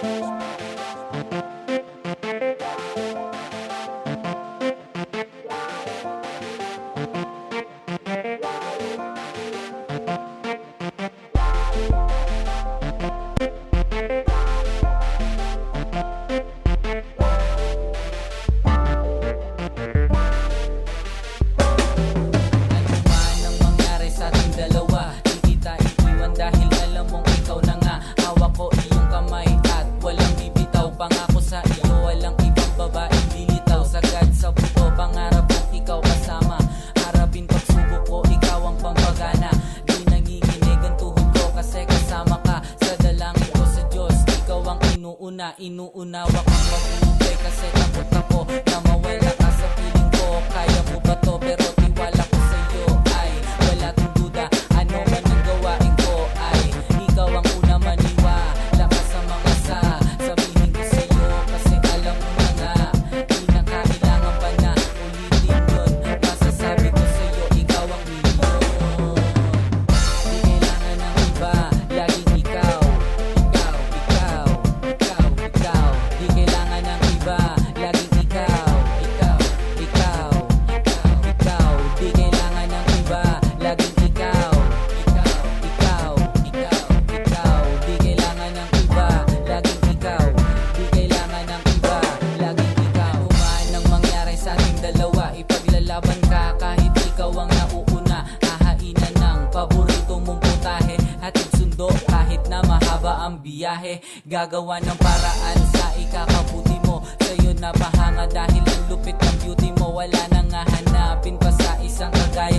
Bye. inuuna, inuunawa kang mabuhay kasi takot ako na mawala ka. ba ipaglalaban ka kahit ikaw ang nauuna. Ahainan ng paborito mong putahe. Hatid sundo kahit na mahaba ang biyahe. Gagawa ng paraan sa ikakabuti mo. Sa'yo napahanga dahil ang lupit ng beauty mo. Wala nang hahanapin pa sa isang kagaya